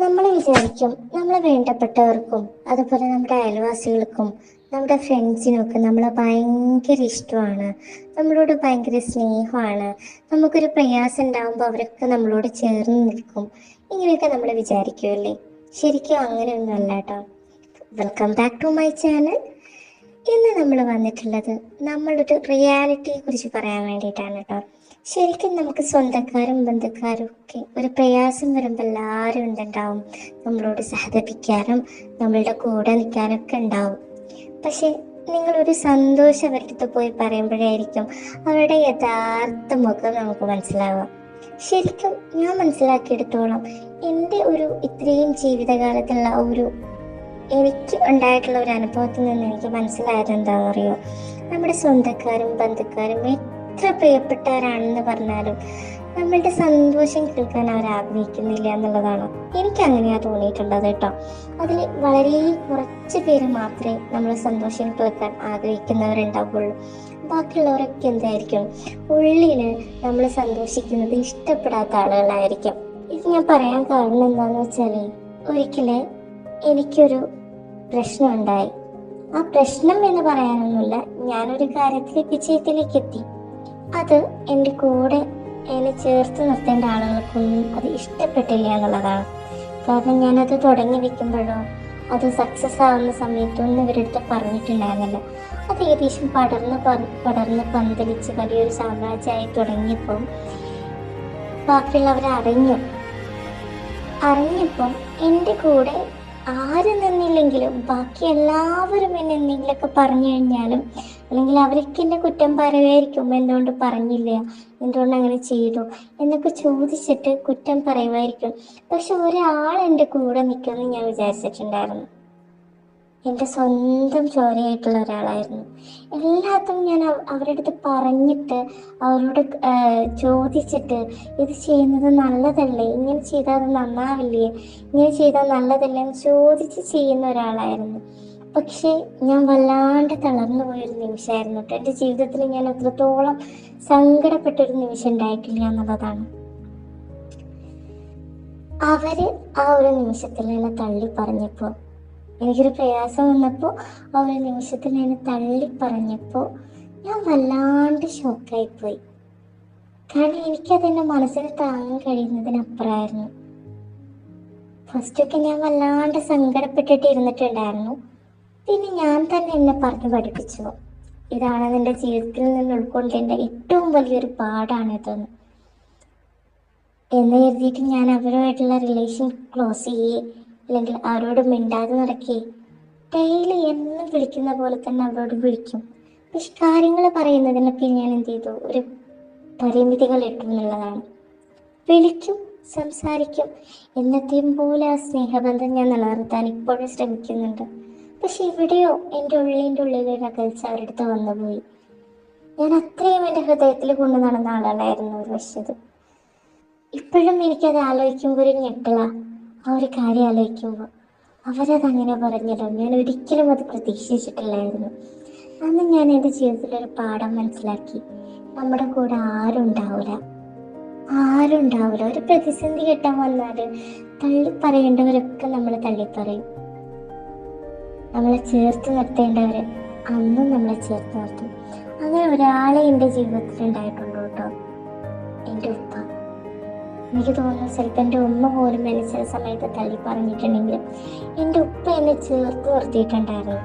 നമ്മൾ വിചാരിക്കും നമ്മളെ വേണ്ടപ്പെട്ടവർക്കും അതുപോലെ നമ്മുടെ അയൽവാസികൾക്കും നമ്മുടെ ഫ്രണ്ട്സിനൊക്കെ നമ്മളെ ഭയങ്കര ഇഷ്ടമാണ്. നമ്മളോട് ഭയങ്കര സ്നേഹമാണ്. നമുക്കൊരു പ്രയാസം ഉണ്ടാകുമ്പോൾ അവരൊക്കെ നമ്മളോട് ചേർന്ന് നിൽക്കും. ഇങ്ങനെയൊക്കെ നമ്മൾ വിചാരിക്കുമല്ലേ ശരിക്കും അങ്ങനെയൊന്നും അല്ല കേട്ടോ welcome back to my channel ഇന്ന് നമ്മൾ വന്നിട്ടുള്ളത് നമ്മളൊരു റിയാലിറ്റിയെ കുറിച്ച് പറയാൻ വേണ്ടിയിട്ടാണ് കേട്ടോ ശരിക്കും നമുക്ക് സ്വന്തക്കാരും ബന്ധുക്കാരും ഒക്കെ ഒരു പ്രയാസം വരുമ്പോൾ എല്ലാവരും എന്തുണ്ടാവും? നമ്മളോട് സഹതപിക്കാനും നമ്മളുടെ കൂടെ നിൽക്കാനൊക്കെ ഉണ്ടാവും. പക്ഷെ നിങ്ങളൊരു സന്തോഷം അവരുടെ പോയി പറയുമ്പോഴായിരിക്കും അവരുടെ യഥാർത്ഥ മുഖം നമുക്ക് മനസ്സിലാവുക. ശരിക്കും ഞാൻ മനസ്സിലാക്കിയെടുത്തോളം എന്റെ ഒരു ഇത്രയും ജീവിതകാലത്തുള്ള ഒരു എനിക്ക് ഉണ്ടായിട്ടുള്ള ഒരു അനുഭവത്തിൽ നിന്ന് എനിക്ക് മനസ്സിലായത് എന്താണെന്ന് അറിയോ നമ്മുടെ സ്വന്തക്കാരും ബന്ധുക്കാരും എത്ര പ്രിയപ്പെട്ടവരാണെന്ന് പറഞ്ഞാലും നമ്മളുടെ സന്തോഷം കേൾക്കാൻ അവർ ആഗ്രഹിക്കുന്നില്ല എന്നുള്ളതാണ് എനിക്ക് അങ്ങനെയാ തോന്നിയിട്ടുള്ളത് കേട്ടോ. അതിൽ വളരെ കുറച്ച് പേര് മാത്രമേ നമ്മളെ സന്തോഷം കേൾക്കാൻ ആഗ്രഹിക്കുന്നവരുണ്ടാവുള്ളൂ ബാക്കിയുള്ളവരൊക്കെ എന്തായിരിക്കും? ഉള്ളിൽ നമ്മൾ സന്തോഷിക്കുന്നത് ഇഷ്ടപ്പെടാത്ത ആളുകളായിരിക്കും. ഇത് ഞാൻ പറയാൻ കാരണം എന്താണെന്ന് വെച്ചാൽ ഒരിക്കൽ എനിക്കൊരു പ്രശ്നമുണ്ടായി ആ പ്രശ്നം എന്ന് പറയാനൊന്നുമില്ല. ഞാനൊരു കാര്യത്തിൽ വിജയത്തിലേക്ക് എത്തി അത് എന്റെ കൂടെ എന്നെ ചേർത്ത് നിർത്തേണ്ട ആളുകൾക്കൊന്നും അത് ഇഷ്ടപ്പെട്ടില്ല എന്നുള്ളതാണ്. കാരണം ഞാനത് തുടങ്ങി വെക്കുമ്പോഴോ അത് സക്സസ് ആവുന്ന സമയത്തൊന്നും ഇവരടുത്ത് പറഞ്ഞിട്ടുണ്ടായിരുന്നില്ല. അത് ഏകദേശം പടർന്ന് പടർന്ന് പന്തലിച്ച് വലിയൊരു സാമ്രാജ്യമായി തുടങ്ങിയപ്പോൾ ബാക്കിയുള്ളവർ അറിഞ്ഞു അറിഞ്ഞപ്പം എന്റെ കൂടെ ആര് നിന്നില്ലെങ്കിലും ബാക്കി എല്ലാവരും എന്നെ എന്തെങ്കിലുമൊക്കെ പറഞ്ഞു കഴിഞ്ഞാലും അല്ലെങ്കിൽ അവരൊക്കെ എന്നെ കുറ്റം പറയുമായിരിക്കും. എന്തുകൊണ്ട് പറഞ്ഞില്ല? എന്തുകൊണ്ട് അങ്ങനെ ചെയ്തു? എന്നൊക്കെ ചോദിച്ചിട്ട് കുറ്റം പറയുമായിരിക്കും. പക്ഷെ ഒരാൾ എന്റെ കൂടെ നിൽക്കുമെന്ന് ഞാൻ വിചാരിച്ചിട്ടുണ്ടായിരുന്നു. എന്റെ സ്വന്തം ചോരയായിട്ടുള്ള ഒരാളായിരുന്നു. എല്ലാത്തും ഞാൻ അവ- അവരുടെ അടുത്ത് പറഞ്ഞിട്ട് അവരോട് ചോദിച്ചിട്ട് ഇത് ചെയ്യുന്നത് നല്ലതല്ലേ? ഇങ്ങനെ ചെയ്താൽ അത് നന്നാവില്ലേ? ഇങ്ങനെ ചെയ്താൽ നല്ലതല്ലേ? എന്ന് ചോദിച്ച് ചെയ്യുന്ന ഒരാളായിരുന്നു. പക്ഷേ ഞാൻ വല്ലാണ്ട് തളർന്നു പോയൊരു നിമിഷമായിരുന്നു കേട്ടോ. എന്റെ ജീവിതത്തിൽ ഞാൻ അത്രത്തോളം സങ്കടപ്പെട്ടൊരു നിമിഷം ഉണ്ടായിട്ടില്ല എന്നുള്ളതാണ്. അവർ ആ ഒരു നിമിഷത്തിൽ എന്നെ തള്ളി പറഞ്ഞപ്പോൾ എനിക്കൊരു പ്രയാസം വന്നപ്പോൾ ആ ഒരു നിമിഷത്തിൽ എന്നെ തള്ളി പറഞ്ഞപ്പോൾ ഞാൻ വല്ലാണ്ട് ഷോക്കായി പോയി കാരണം എനിക്കതെന്റെ മനസ്സിന് താങ്ങാൻ കഴിയുന്നതിനപ്പുറമായിരുന്നു. ഫസ്റ്റൊക്കെ ഞാൻ വല്ലാണ്ട് സങ്കടപ്പെട്ടിട്ട് ഇരുന്നിട്ടുണ്ടായിരുന്നു. പിന്നെ ഞാൻ തന്നെ എന്നെ പറഞ്ഞു പഠിപ്പിച്ചു. ഇതാണ് നിന്റെ ജീവിതത്തിൽ നിന്ന് ഉൾക്കൊണ്ടേണ്ട ഏറ്റവും വലിയൊരു പാടാണ് ഇതെന്ന് എന്ന് കരുതിയിട്ട് ഞാൻ അവരുമായിട്ടുള്ള റിലേഷൻ ക്ലോസ് ചെയ്യേ അല്ലെങ്കിൽ അവരോട് മിണ്ടാതെ നടക്കേ. ഡെയിലി എന്നും വിളിക്കുന്ന പോലെ തന്നെ അവരോട് വിളിക്കും. പക്ഷെ കാര്യങ്ങൾ പറയുന്നതിനൊക്കെ ഞാൻ എന്ത് ചെയ്തു? ഒരു പരിമിതികൾ ഇട്ടു എന്നുള്ളതാണ്. വിളിക്കും സംസാരിക്കും. എന്നത്തെയും പോലെ ആ സ്നേഹബന്ധം ഞാൻ നിലനിർത്താൻ ഇപ്പോഴും ശ്രമിക്കുന്നുണ്ട്. പക്ഷെ ഇവിടെയോ എന്റെ ഉള്ളിന്റെ ഉള്ളിലൊരു അകൽച്ച അവരുടെ അടുത്ത് വന്നുപോയി ഞാൻ അത്രയും എന്റെ ഹൃദയത്തിൽ കൊണ്ടു നടന്ന ആളുകളായിരുന്നു ഒരു വശത്ത്. ഇപ്പോഴും എനിക്കത് ആലോചിക്കുമ്പോൾ ഒരു ഞെട്ടല. ആ ഒരു കാര്യം ആലോചിക്കുമ്പോൾ അവരത് അങ്ങനെ പറഞ്ഞല്ലോ. ഞാൻ ഒരിക്കലും അത് പ്രതീക്ഷിച്ചിട്ടില്ലായിരുന്നു. അന്ന് ഞാൻ എന്റെ ജീവിതത്തിലൊരു പാഠം മനസ്സിലാക്കി. നമ്മുടെ കൂടെ ആരും ഉണ്ടാവില്ല ആരും ഉണ്ടാവില്ല ഒരു പ്രതിസന്ധി ഘട്ടം വന്നാൽ തള്ളി പറയേണ്ടവരൊക്കെ നമ്മൾ തള്ളിപ്പറയും. നമ്മളെ ചേർത്ത് നിർത്തേണ്ടവർ അന്നും നമ്മളെ ചേർത്ത് നിർത്തും. അങ്ങനെ ഒരാളെ എന്റെ ജീവിതത്തിൽ ഉണ്ടായിട്ടുള്ളൂ കേട്ടോ. എന്റെ ഉപ്പ. എനിക്ക് തോന്നുന്നു ചിലപ്പോൾ എന്റെ ഉമ്മ പോലും എന്നെ ചില സമയത്ത് തള്ളി പറഞ്ഞിട്ടുണ്ടെങ്കിലും എന്റെ ഉപ്പ എന്നെ ചേർത്ത് നിർത്തിയിട്ടുണ്ടായിരുന്നു.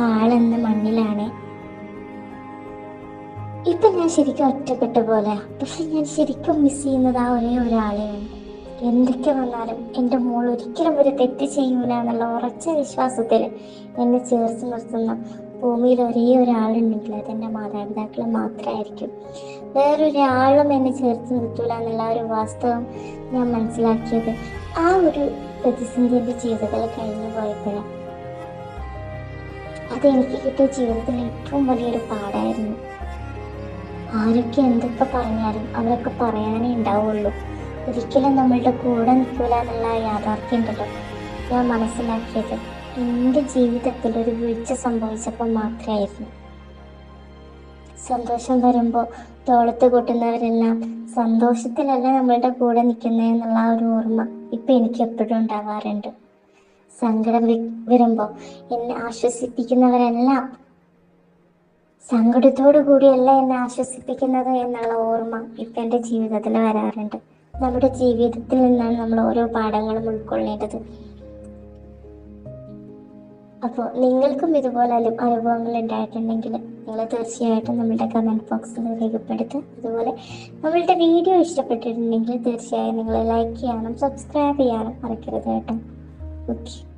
ആളെന്ന മണ്ണിലാണ്. ഇപ്പൊ ഞാൻ ശരിക്കും ഒറ്റപ്പെട്ട പോലെ. പക്ഷെ ഞാൻ ശരിക്കും മിസ് ചെയ്യുന്നത് ആ ഒരേ ഒരാളെയാണ്. എന്തൊക്കെ വന്നാലും എന്റെ മോൾ ഒരിക്കലും ഒരു തെറ്റ് ചെയ്യൂല എന്നുള്ള ഉറച്ച വിശ്വാസത്തിൽ എന്നെ ചേർത്ത് നിർത്തുന്ന ഭൂമിയിൽ ഒരേ ഒരാളുണ്ടെങ്കിൽ അതെന്റെ മാതാപിതാക്കൾ മാത്രമായിരിക്കും. വേറൊരാളും എന്നെ ചേർത്ത് നിർത്തൂല എന്നുള്ള ഒരു വാസ്തവം ഞാൻ മനസ്സിലാക്കിയത് ആ ഒരു പ്രതിസന്ധി എന്റെ ജീവിതത്തിൽ കഴിഞ്ഞു പോയപ്പോഴാണ്. അത് എനിക്ക് കിട്ടിയ ജീവിതത്തിൽ ഏറ്റവും വലിയൊരു പാടായിരുന്നു. ആരൊക്കെ എന്തൊക്കെ പറഞ്ഞാലും അവരൊക്കെ പറയാനേ ഉണ്ടാവുള്ളൂ. ഒരിക്കലും നമ്മളുടെ കൂടെ നിൽക്കില്ല എന്നുള്ള യാഥാർത്ഥ്യം ഞാൻ മനസ്സിലാക്കിയത് എന്റെ ജീവിതത്തിൽ ഒരു വീഴ്ച സംഭവിച്ചപ്പോൾ മാത്രമായിരുന്നു. സന്തോഷം വരുമ്പോൾ തോളത്ത് കൂട്ടുന്നവരെല്ലാം സന്തോഷത്തിലല്ല നമ്മളുടെ കൂടെ നിൽക്കുന്നത് എന്നുള്ള ഒരു ഓർമ്മ ഇപ്പം എനിക്ക് എപ്പോഴും ഉണ്ടാവാറുണ്ട്. സങ്കടം വരുമ്പോൾ എന്നെ ആശ്വസിപ്പിക്കുന്നവരെല്ലാം സങ്കടത്തോടു കൂടിയല്ല എന്നെ ആശ്വസിപ്പിക്കുന്നത് എന്നുള്ള ഓർമ്മ ഇപ്പം എന്റെ ജീവിതത്തിൽ വരാറുണ്ട്. നമ്മുടെ ജീവിതത്തിൽ നിന്നാണ് നമ്മൾ ഓരോ പാഠങ്ങളും ഉൾക്കൊള്ളേണ്ടത്. അപ്പോൾ നിങ്ങൾക്കും ഇതുപോലെ അനു- അനുഭവങ്ങൾ ഉണ്ടായിട്ടുണ്ടെങ്കിൽ നിങ്ങൾ തീർച്ചയായിട്ടും നമ്മളുടെ കമന്റ് ബോക്സിൽ രേഖപ്പെടുത്തുക. അതുപോലെ നമ്മളുടെ വീഡിയോ ഇഷ്ടപ്പെട്ടിട്ടുണ്ടെങ്കിൽ തീർച്ചയായും നിങ്ങൾ ലൈക്ക് ചെയ്യാനും സബ്സ്ക്രൈബ് ചെയ്യാനും മറക്കരുത് കേട്ടോ. ഓക്കെ